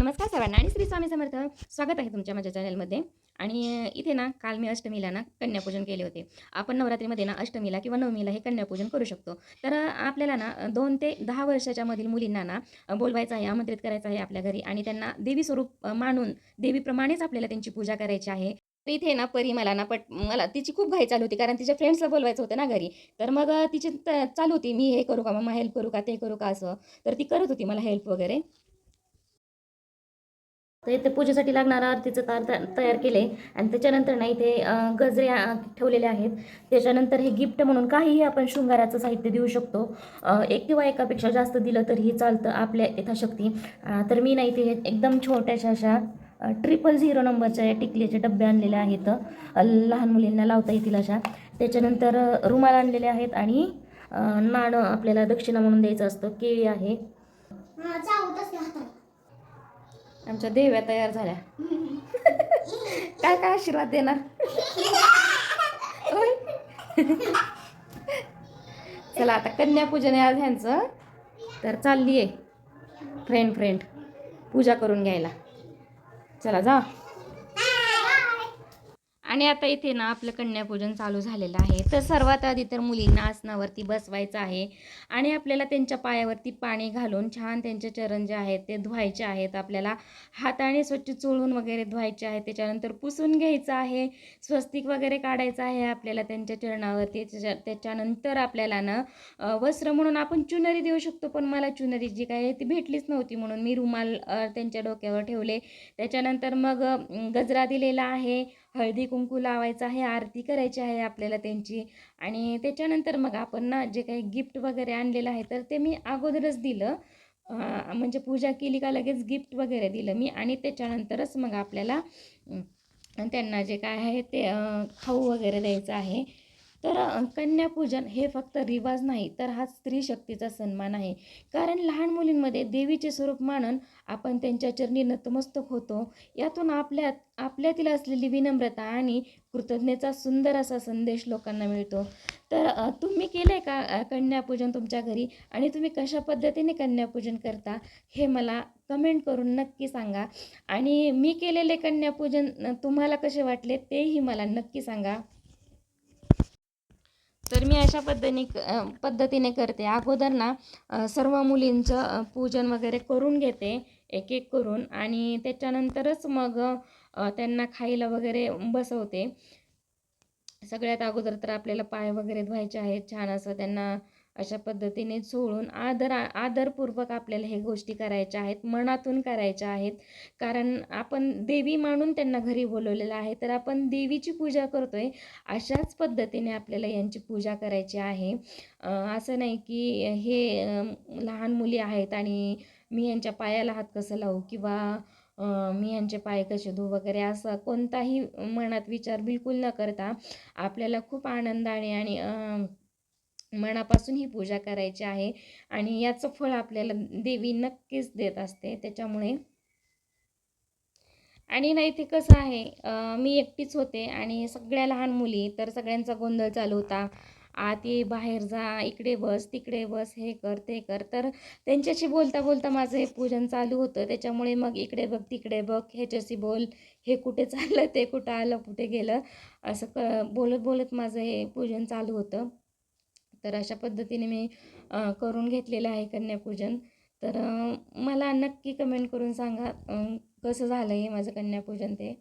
नमस्कार सर्वांना आणि श्री स्वामी समर्थ. स्वागत आहे तुमच्या माझ्या चॅनलमध्ये. आणि इथे ना काल मी अष्टमीला ना कन्यापूजन केले होते. आपण नवरात्रीमध्ये ना अष्टमीला किंवा नवमीला हे कन्यापूजन करू शकतो. तर आपल्याला ना दोन ते दहा वर्षाच्या मधील मुलींना ना बोलवायचं आहे आमंत्रित करायचं आहे आपल्या घरी. आणि त्यांना देवी स्वरूप मानून देवीप्रमाणेच आपल्याला त्यांची पूजा करायची आहे. तर इथे ना परी मला ना पट मला तिची खूप घाई चालू होती. कारण तिच्या फ्रेंड्सला बोलवायचं होतं ना घरी. तर मग तिची चालू होती. मी हे करू का? मग हेल्प करू का? ते करू का? असं. तर ती करत होती मला हेल्प वगैरे. तर इथे पूजेसाठी लागणारं आरतीचं तार त- तयार केले आणि त्याच्यानंतर ना इथे गजऱ्या गजरे ठेवलेले आहेत. त्याच्यानंतर हे गिफ्ट म्हणून काहीही आपण शृंगाराचं साहित्य देऊ शकतो. एक किंवा एकापेक्षा जास्त दिलं तरीही चालतं आपल्या यथाशक्ती. तर मी ना इथे हे एकदम छोट्याशा अशा ट्रिपल झिरो नंबरच्या या टिकलीचे डबे आणलेले आहेत. लहान मुलींना लावता येतील अशा. त्याच्यानंतर रुमाल आणलेले आहेत आणि नाणं आपल्याला दक्षिणा म्हणून द्यायचं असतं. केळी आहे. आमच्या देव्या तयार झाल्या. काय काय आशीर्वाद देणार चला आता कन्यापूजन आहे आज ह्यांचं. तर चालली आहे फ्रेंड फ्रेंड पूजा करून घ्यायला. चला जा आणि आता इथे ना आपलं कन्यापूजन चालू झालेलं आहे. तर सर्वात आधी तर मुलींना आसनावरती बसवायचं आहे आणि आपल्याला त्यांच्या पायावरती पाणी घालून छान त्यांचे चरण जे आहेत ते धुवायचे आहेत. आपल्याला हाताने स्वच्छ चोळून वगैरे धुवायचे आहेत त्याच्यानंतर पुसून घ्यायचं आहे. स्वस्तिक वगैरे काढायचं आहे आपल्याला त्यांच्या चरणावरती. त्याच्या त्याच्यानंतर आपल्याला ना वस्त्र म्हणून आपण चुनरी देऊ शकतो. पण मला चुनरी जी काय आहे ती भेटलीच नव्हती म्हणून मी रुमाल त्यांच्या डोक्यावर ठेवले. त्याच्यानंतर मग गजरा दिलेला आहे. हळदी कुंकू लावायचं आहे आरती करायची आहे आपल्याला त्यांची. आणि त्याच्यानंतर मग आपण ना जे काही गिफ्ट वगैरे आणलेलं आहे तर ते मी अगोदरच दिलं. म्हणजे पूजा केली का लगेच गिफ्ट वगैरे दिलं मी. आणि त्याच्यानंतरच मग आपल्याला त्यांना जे काय आहे ते खाऊ वगैरे द्यायचं आहे. तर कन्यापूजन हे फक्त रिवाज नाही तर हा स्त्री शक्तीचा सन्मान आहे. कारण लहान मुलींमध्ये देवीचे स्वरूप मानून आपण त्यांच्या चरणी नतमस्तक होतो. यातून आपल्यात आपल्यातील असलेली विनम्रता आणि कृतज्ञतेचा सुंदर असा संदेश लोकांना मिळतो. तर तुम्ही केलं आहे का कन्यापूजन तुमच्या घरी? आणि तुम्ही कशा पद्धतीने कन्यापूजन करता? हे मला कमेंट करून नक्की सांगा. आणि मी केलेले कन्यापूजन तुम्हाला कसे वाटले तेही मला नक्की सांगा. तर मी अशा पद्धतीने पद्धतीने करते. अगोदर ना सर्व मुलींचं पूजन वगैरे करून घेते एक एक करून. आणि त्याच्यानंतरच मग त्यांना खायला वगैरे बसवते. सगळ्यात अगोदर तर आपल्याला पाय वगैरे धुवायचे आहेत. छान असं त्यांना अशा पद्धतीने चोळून आदर आदरपूर्वक आपल्याला हे गोष्टी करायच्या आहेत मनातून करायच्या आहेत. कारण आपण देवी मानून त्यांना घरी बोलवलेलं आहे तर आपण देवीची पूजा करतोय अशाच पद्धतीने आपल्याला यांची पूजा करायची आहे. असं नाही की हे लहान मुली आहेत आणि मी यांच्या पायाला हात कसं लावू किंवा मी यांचे पाय कसे धू वगैरे असं कोणताही मनात विचार बिलकुल न करता आपल्याला खूप आनंदाने आणि मनापासून ही पूजा करायची आहे आणि याचं फळ आपल्याला देवी नक्कीच देत असते. त्याच्यामुळे आणि नाही ते कसं आहे मी एकटीच होते आणि सगळ्या लहान मुली तर सगळ्यांचा गोंधळ चालू होता. आत ये बाहेर जा इकडे बस तिकडे बस हे कर ते कर. तर त्यांच्याशी बोलता बोलता माझं हे पूजन चालू होतं. त्याच्यामुळे मग इकडे बघ तिकडे बघ ह्याच्याशी बोल हे कुठे चाललं ते कुठं आलं कुठे गेलं असं क बोलत बोलत माझं हे पूजन चालू होतं. तर अशा पद्धतीने मी करून घेतलेलं आहे कन्यापूजन. तर मला नक्की कमेंट करून सांगा कसं झालं आहे माझं कन्यापूजन ते.